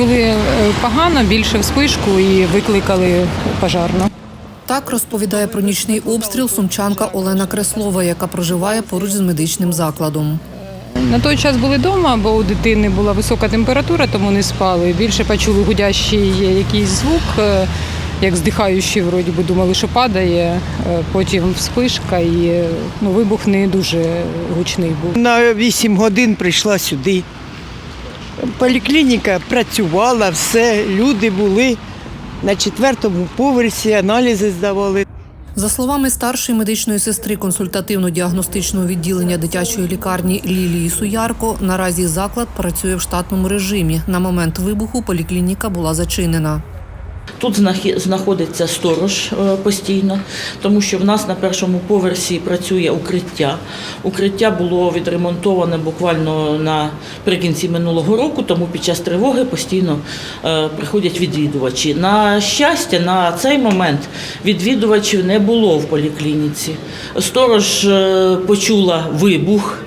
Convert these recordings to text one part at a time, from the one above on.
Почули е, погано, більше вспишку і викликали пожарну. Так розповідає про нічний обстріл сумчанка Олена Креслова, яка проживає поруч з медичним закладом. На той час були вдома, бо у дитини була висока температура, тому не спали. Більше почули гудящий якийсь звук, е, як здихаючий, вроді би думали, що падає. Е, Потім вспишка і ну, вибух не дуже гучний був. На 8 годин прийшла сюди. Поліклініка працювала, все, люди були на четвертому поверсі, аналізи здавали. За словами старшої медичної сестри консультативно-діагностичного відділення дитячої лікарні Лілії Суярко, наразі заклад працює в штатному режимі. На момент вибуху поліклініка була зачинена. Тут знаходиться сторож е, постійно, тому що в нас на першому поверсі працює укриття. Укриття було відремонтоване буквально наприкінці минулого року, тому під час тривоги постійно е, приходять відвідувачі. На щастя, на цей момент відвідувачів не було в поліклініці. Сторож е, почула вибух.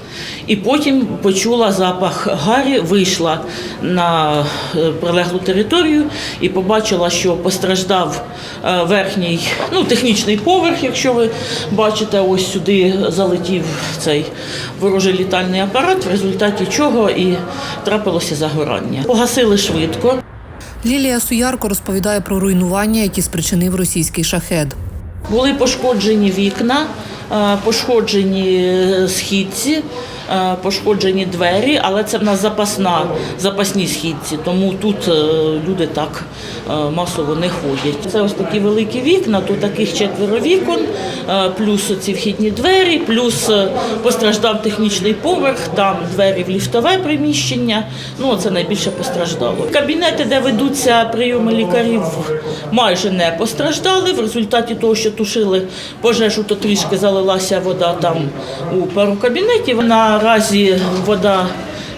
І потім почула запах гарі, вийшла на е, прилеглу територію і побачила, що постраждав е, верхній, ну, технічний поверх, якщо ви бачите, ось сюди залетів цей ворожий літальний апарат, в результаті чого і трапилося загорання. Погасили швидко. Лілія Суярко розповідає про руйнування, які спричинив російський шахед. Були пошкоджені вікна, пошкоджені е, східці, е, пошкоджені двері, але це в нас запасна, запасні східці, тому тут е, люди так е, масово не ходять. Це ось такі великі вікна, тут таких четверо вікон, е, плюс ці вхідні двері, плюс е, постраждав технічний поверх, там двері в ліфтове приміщення. Ну, це найбільше постраждало. Кабінети, де ведуться прийоми лікарів, майже не постраждали. В результаті того, що тушили пожежу, то трішки залилася вода там у пару кабінетів. Наразі вода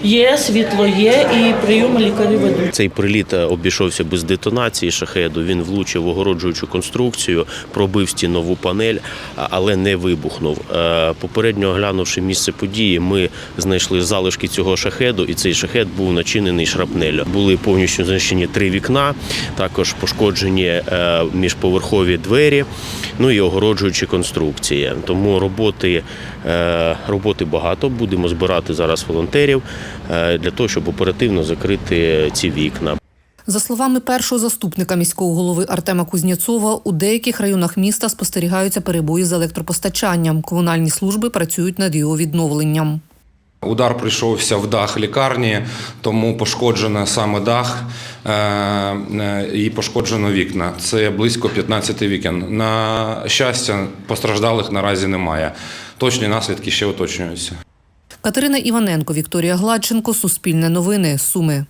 є, світло є і прийоми лікарів ведуть. Цей приліт е, обійшовся без детонації шахеду. Він влучив огороджуючу конструкцію, пробив стінову панель, але не вибухнув. Е, Попередньо оглянувши місце події, ми знайшли залишки цього шахеду, і цей шахед був начинений шрапнеллю. Були повністю знищені три вікна, також пошкоджені е, міжповерхові двері, ну і огороджуючі конструкції. Тому роботи, роботи багато. Будемо збирати зараз волонтерів для того, щоб оперативно закрити ці вікна. За словами першого заступника міського голови Артема Кузнєцова, у деяких районах міста спостерігаються перебої з електропостачанням. Комунальні служби працюють над його відновленням. Удар прийшовся в дах лікарні, тому пошкоджено саме дах е, е, і пошкоджено вікна. Це близько 15 вікон. На щастя, постраждалих наразі немає. Точні наслідки ще уточнюються. Катерина Іваненко, Вікторія Гладченко, Суспільне новини, Суми.